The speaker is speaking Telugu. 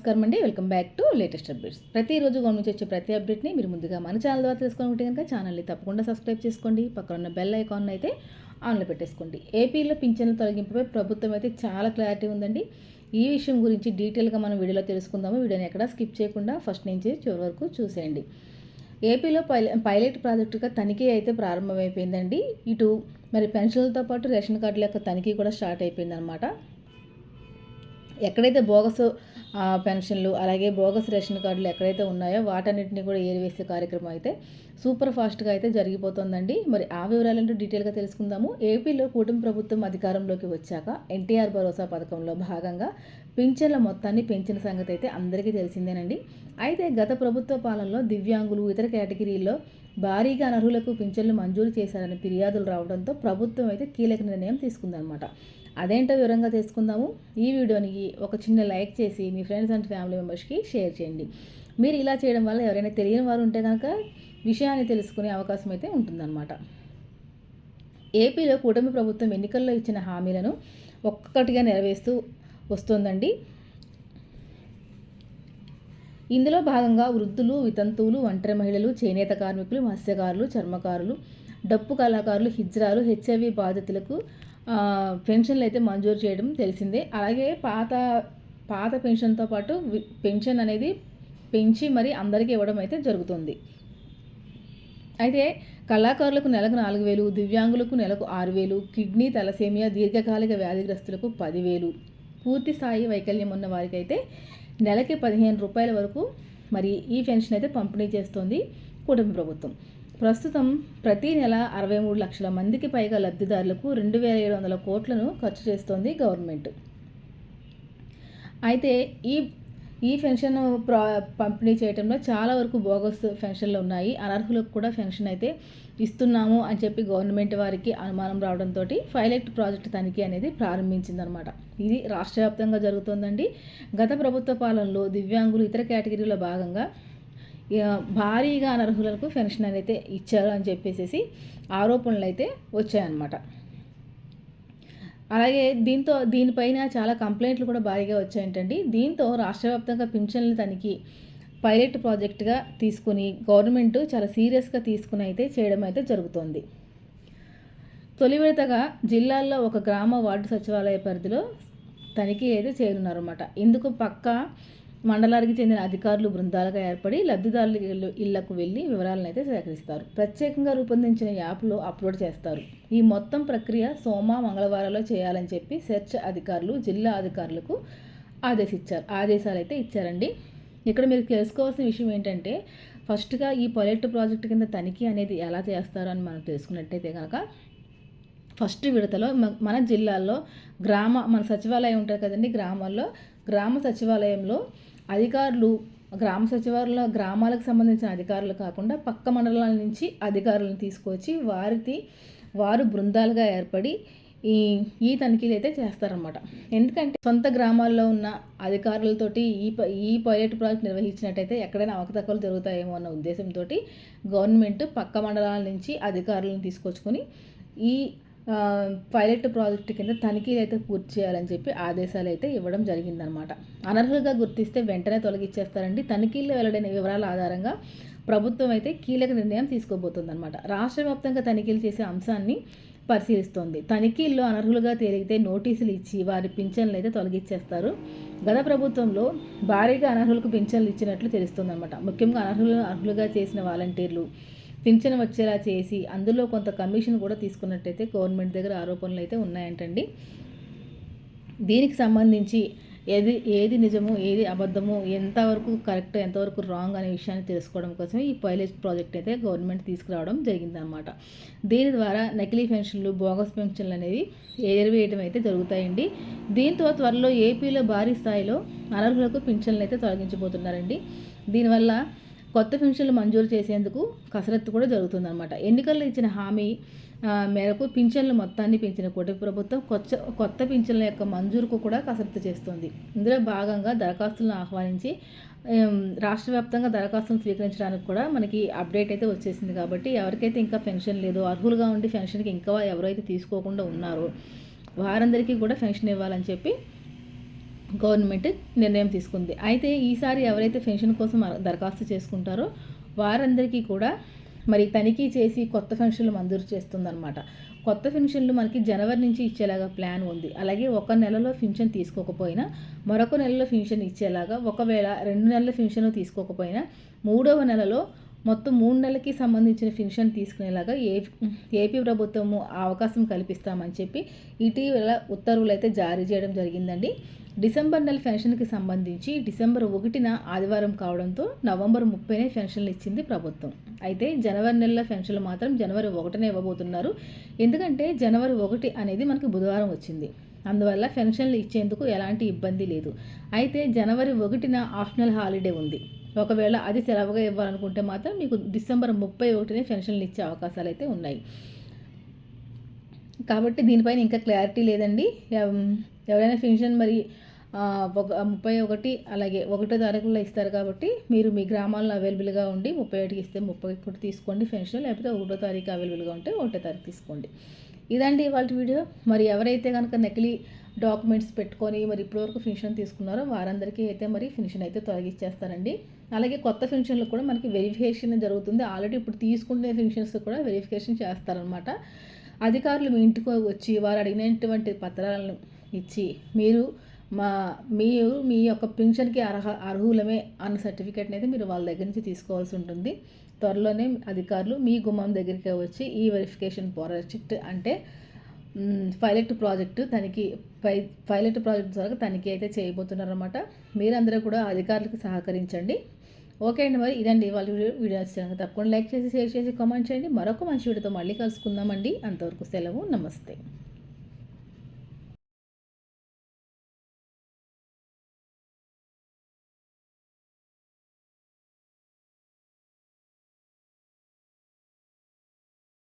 నమస్కారం అండి. Welcome back to latest updates. ప్రతిరోజు గమనించి వచ్చే ప్రతి అప్డేట్ని మీరు ముందుగా మన ఛానల్ ద్వారా తెలుసుకుంటే కనుక ఛానల్ని తప్పకుండా సబ్స్క్రైబ్ చేసుకోండి. పక్కన ఉన్న బెల్ ఐకాన్ అయితే ఆన్లో పెట్టేసుకోండి. ఏపీలో పింఛన్ల తొలగింపుపై ప్రభుత్వం అయితే చాలా క్లారిటీ ఉందండి. ఈ విషయం గురించి డీటెయిల్గా మనం వీడియోలో తెలుసుకుందాము. వీడియోని ఎక్కడ స్కిప్ చేయకుండా ఫస్ట్ నుంచి చివరి వరకు చూసేయండి. ఏపీలో పైల పైలట్ ప్రాజెక్టుగా తనిఖీ అయితే ప్రారంభమైపోయిందండి. ఇటు మరి పెన్షన్లతో పాటు రేషన్ కార్డుల యొక్క తనిఖీ కూడా స్టార్ట్ అయిపోయిందనమాట ఎక్కడైతే బోగస్ పెన్షన్లు అలాగే బోగస్ రేషన్ కార్డులు ఎక్కడైతే ఉన్నాయో వాటన్నిటిని కూడా ఏరివేసే కార్యక్రమం అయితే సూపర్ ఫాస్ట్గా అయితే జరిగిపోతుందండి. మరి ఆ వివరాలను డీటెయిల్గా తెలుసుకుందాము. ఏపీలో కూటమి ప్రభుత్వం అధికారంలోకి వచ్చాక ఎన్టీఆర్ భరోసా పథకంలో భాగంగా పింఛన్ల మొత్తాన్ని పెంచిన సంగతి అయితే అందరికీ తెలిసిందేనండి. అయితే గత ప్రభుత్వ పాలనలో దివ్యాంగులు ఇతర కేటగిరీల్లో భారీగా అనర్హులకు పింఛన్లు మంజూరు చేశారని ఫిర్యాదులు రావడంతో ప్రభుత్వం అయితే కీలక నిర్ణయం తీసుకుందనమాట అదేంటో వివరంగా తెలుసుకుందాము. ఈ వీడియోని ఒక చిన్న లైక్ చేసి మీ మీ ఫ్రెండ్స్ అండ్ ఫ్యామిలీ మెంబర్స్కి షేర్ చేయండి. మీరు ఇలా చేయడం వల్ల ఎవరైనా తెలియని వారు ఉంటే కనుక విషయాన్ని తెలుసుకునే అవకాశం అయితే ఉంటుందన్నమాట. ఏపీలో కూటమి ప్రభుత్వం ఎన్నికల్లో ఇచ్చిన హామీలను ఒక్కొక్కటిగా నెరవేరుస్తూ వస్తోందండి. ఇందులో భాగంగా వృద్ధులు వితంతువులు ఒంటరి మహిళలు చేనేత కార్మికులు మత్స్యకారులు చర్మకారులు డప్పు కళాకారులు హిజ్రాలు హెచ్ఐవి బాధితులకు పెన్షన్లు అయితే మంజూరు చేయడం తెలిసిందే. అలాగే పాత పాత పెన్షన్తో పాటు పెన్షన్ అనేది పెంచి మరి అందరికీ ఇవ్వడం అయితే జరుగుతుంది. అయితే కళాకారులకు నెలకు నాలుగు వేలు దివ్యాంగులకు నెలకు ఆరు వేలు కిడ్నీ తలసేమియా దీర్ఘకాలిక వ్యాధిగ్రస్తులకు పదివేలు పూర్తి స్థాయి వైకల్యం ఉన్న వారికైతే నెలకి పదిహేను రూపాయల వరకు మరి ఈ పెన్షన్ అయితే పంపిణీ చేస్తోంది కుటుంబ ప్రభుత్వం. ప్రస్తుతం ప్రతి నెల అరవై మూడు లక్షల మందికి పైగా లబ్ధిదారులకు రెండు వేల ఏడు వందల కోట్లను ఖర్చు చేస్తోంది గవర్నమెంట్. అయితే ఈ ఈ పెన్షన్ ప్రా పంపిణీ చేయడంలో చాలా వరకు బోగస్ పెన్షన్లు ఉన్నాయి. అనర్హులకు కూడా పెన్షన్ అయితే ఇస్తున్నాము అని చెప్పి గవర్నమెంట్ వారికి అనుమానం రావడంతో పైలట్ ప్రాజెక్ట్ తనిఖీ అనేది ప్రారంభించిందనమాట. ఇది రాష్ట్ర వ్యాప్తంగా జరుగుతోందండి. గత ప్రభుత్వ పాలనలో దివ్యాంగులు ఇతర కేటగిరీలో భాగంగా భారీగా అనర్హులకు పెన్షన్ అయితే ఇచ్చారు అని చెప్పేసి ఆరోపణలు అయితే వచ్చాయన్నమాట. అలాగే దీంతో దీనిపైన చాలా కంప్లైంట్లు కూడా భారీగా వచ్చాయంటండి. దీంతో రాష్ట్ర వ్యాప్తంగా పింఛన్ల తనిఖీ పైలట్ ప్రాజెక్టుగా తీసుకుని గవర్నమెంట్ చాలా సీరియస్గా తీసుకుని అయితే చేయడం అయితే జరుగుతోంది. తొలి విడతగా జిల్లాల్లో ఒక గ్రామ వార్డు సచివాలయ పరిధిలో తనిఖీ అయితే చేయనున్నారన్నమాట. ఇందుకు పక్క మండలానికి చెందిన అధికారులు బృందాలుగా ఏర్పడి లబ్ధిదారుల ఇళ్ళకు వెళ్ళి వివరాలను అయితే సేకరిస్తారు. ప్రత్యేకంగా రూపొందించిన యాప్లో అప్లోడ్ చేస్తారు. ఈ మొత్తం ప్రక్రియ సోమ మంగళవారాల్లో చేయాలని చెప్పి సెర్చ్ అధికారులు జిల్లా అధికారులకు ఆదేశించారు ఆదేశాలు అయితే ఇచ్చారండి. ఇక్కడ మీరు తెలుసుకోవాల్సిన విషయం ఏంటంటే ఫస్ట్గా ఈ పైలట్ ప్రాజెక్ట్ కింద తనిఖీ అనేది ఎలా చేస్తారో అని మనం తెలుసుకున్నట్టయితే కనుక ఫస్ట్ విడతలో మన జిల్లాల్లో గ్రామ మన సచివాలయం ఉంటుంది కదండి గ్రామాల్లో గ్రామ సచివాలయంలో అధికారులు గ్రామ సచివాలయ గ్రామాలకు సంబంధించిన అధికారులు కాకుండా పక్క మండలాల నుంచి అధికారులను తీసుకొచ్చి వారికి వారు బృందాలుగా ఏర్పడి ఈ ఈ తనిఖీలు అయితే చేస్తారన్నమాట. ఎందుకంటే సొంత గ్రామాల్లో ఉన్న అధికారులతోటి ఈ ఈ పైలట్ ప్రాజెక్ట్ నిర్వహించినట్టయితే ఎక్కడైనా అవకతవకలు జరుగుతాయేమో అన్న ఉద్దేశంతో గవర్నమెంట్ పక్క మండలాల నుంచి అధికారులను తీసుకొచ్చుకొని ఈ పైలట్ ప్రాజెక్టు కింద తనిఖీలు అయితే పూర్తి చేయాలని చెప్పి ఆదేశాలు అయితే ఇవ్వడం జరిగిందనమాట. అనర్హులుగా గుర్తిస్తే వెంటనే తొలగించేస్తారండి తనిఖీల్లో వెల్లడైన వివరాల ఆధారంగా ప్రభుత్వం అయితే కీలక నిర్ణయం తీసుకోబోతుందన్నమాట రాష్ట్ర వ్యాప్తంగా తనిఖీలు చేసే అంశాన్ని పరిశీలిస్తోంది. తనిఖీల్లో అనర్హులుగా తేలిగితే నోటీసులు ఇచ్చి వారి పింఛన్లు అయితే తొలగించేస్తారు గత ప్రభుత్వంలో భారీగా అనర్హులకు పింఛన్లు ఇచ్చినట్లు తెలుస్తుందన్నమాట ముఖ్యంగా అనర్హులు అర్హులుగా చేసిన వాలంటీర్లు పింఛన్ వచ్చేలా చేసి అందులో కొంత కమిషన్ కూడా తీసుకున్నట్టయితే గవర్నమెంట్ దగ్గర ఆరోపణలు అయితే ఉన్నాయంటండి. దీనికి సంబంధించి ఏది ఏది నిజము ఏది అబద్ధము ఎంతవరకు కరెక్ట్ ఎంతవరకు రాంగ్ అనే విషయాన్ని తెలుసుకోవడం కోసమే ఈ పైలట్ ప్రాజెక్ట్ అయితే గవర్నమెంట్ తీసుకురావడం జరిగిందనమాట దీని ద్వారా నకిలీ పెన్షన్లు బోగస్ పెన్షన్లు అనేవి ఏరివేయడం అయితే జరుగుతాయండి. దీంతో త్వరలో ఏపీలో భారీ స్థాయిలో అనర్హులకు పింఛన్లు అయితే తొలగించబోతున్నారండి. దీనివల్ల కొత్త పెన్షన్లు మంజూరు చేసేందుకు కసరత్తు కూడా జరుగుతుందన్నమాట. ఎన్నికల్లో ఇచ్చిన హామీ మేరకు పింఛన్ల మొత్తాన్ని పెంచిన కూటమి ప్రభుత్వం కొత్త కొత్త పింఛన్ల యొక్క మంజూరుకు కూడా కసరత్తు చేస్తుంది. ఇందులో భాగంగా దరఖాస్తులను ఆహ్వానించి రాష్ట్ర వ్యాప్తంగా దరఖాస్తులను స్వీకరించడానికి కూడా మనకి అప్డేట్ అయితే వచ్చేసింది కాబట్టి ఎవరికైతే ఇంకా పెన్షన్ లేదో అర్హులుగా ఉండి పెన్షన్కి ఇంకా ఎవరైతే తీసుకోకుండా ఉన్నారో వారందరికీ కూడా పెన్షన్ ఇవ్వాలని చెప్పి గవర్నమెంట్ నిర్ణయం తీసుకుంది. అయితే ఈసారి ఎవరైతే పెన్షన్ కోసం దరఖాస్తు చేసుకుంటారో వారందరికీ కూడా మరి తనిఖీ చేసి కొత్త పెన్షన్లు మంజూరు చేస్తుందన్నమాట. కొత్త పెన్షన్లు మనకి జనవరి నుంచి ఇచ్చేలాగా ప్లాన్ ఉంది. అలాగే ఒక నెలలో పెన్షన్ తీసుకోకపోయినా మరొక నెలలో పెన్షన్ ఇచ్చేలాగా ఒకవేళ రెండు నెలల పెన్షన్ తీసుకోకపోయినా మూడవ నెలలో మొత్తం మూడు నెలలకి సంబంధించిన పెన్షన్ తీసుకునేలాగా ఏ ఏపీ ప్రభుత్వము అవకాశం కల్పిస్తామని చెప్పి ఇటీవల ఉత్తర్వులు అయితే జారీ చేయడం జరిగిందండి. డిసెంబర్ నెల పెన్షన్కి సంబంధించి డిసెంబర్ ఒకటిన ఆదివారం కావడంతో నవంబర్ ముప్పైనే పెన్షన్లు ఇచ్చింది ప్రభుత్వం. అయితే జనవరి నెలలో పెన్షన్లు మాత్రం జనవరి ఒకటినే ఇవ్వబోతున్నారు. ఎందుకంటే జనవరి ఒకటి అనేది మనకి బుధవారం వచ్చింది. అందువల్ల పెన్షన్లు ఇచ్చేందుకు ఎలాంటి ఇబ్బంది లేదు. అయితే జనవరి ఒకటిన ఆప్షనల్ హాలిడే ఉంది. ఒకవేళ అది సెలవుగా ఇవ్వాలనుకుంటే మాత్రం మీకు డిసెంబర్ ముప్పై ఒకటినే పెన్షన్లు ఇచ్చే అవకాశాలు అయితే ఉన్నాయి. కాబట్టి దీనిపైన ఇంకా క్లారిటీ లేదండి. ఎవరైనా పెన్షన్ మరి ముప్పై ఒకటి అలాగే ఒకటో తారీఖులో ఇస్తారు కాబట్టి మీరు మీ గ్రామాల్లో అవైలబుల్గా ఉండి ముప్పై ఒకటికి ఇస్తే ముప్పై ఒకటి తీసుకోండి పెన్షన్ లేకపోతే ఒకటో తారీఖు అవైలబుల్గా ఉంటే ఒకటో తారీఖు తీసుకోండి. ఇదండి ఇవాళ వీడియో. మరి ఎవరైతే కనుక నకిలీ డాక్యుమెంట్స్ పెట్టుకొని మరి ఇప్పటివరకు పెన్షన్ తీసుకున్నారో వారందరికీ అయితే మరి పెన్షన్ అయితే తొలగిచ్చేస్తారండి. అలాగే కొత్త పెన్షన్లు కూడా మనకి వెరిఫికేషన్ జరుగుతుంది. ఆల్రెడీ ఇప్పుడు తీసుకునే పెన్షన్స్ కూడా వెరిఫికేషన్ చేస్తారనమాట అధికారులు మీ ఇంటికి వచ్చి వారు అడిగినటువంటి పత్రాలను ఇచ్చి మీరు మా మీరు మీ యొక్క పెన్షన్కి అర్హ అర్హులమే అన్న సర్టిఫికేట్ని అయితే మీరు వాళ్ళ దగ్గర నుంచి తీసుకోవాల్సి ఉంటుంది. త్వరలోనే అధికారులు మీ గుమ్మం దగ్గరికి వచ్చి ఈ వెరిఫికేషన్ ప్రాజెక్ట్ అంటే పైలట్ ప్రాజెక్టు తనిఖీ పై పైలట్ ప్రాజెక్ట్ ద్వారా తనిఖీ అయితే చేయబోతున్నారన్నమాట. మీరందరూ కూడా అధికారులకు సహకరించండి. ఓకే అండి మరి ఇదండి వాళ్ళ వీడియో. వీడియో తప్పకుండా లైక్ చేసి షేర్ చేసి కామెంట్ చేయండి. మరొక మంచి వీడియోతో మళ్ళీ కలుసుకుందామండి. అంతవరకు సెలవు నమస్తే.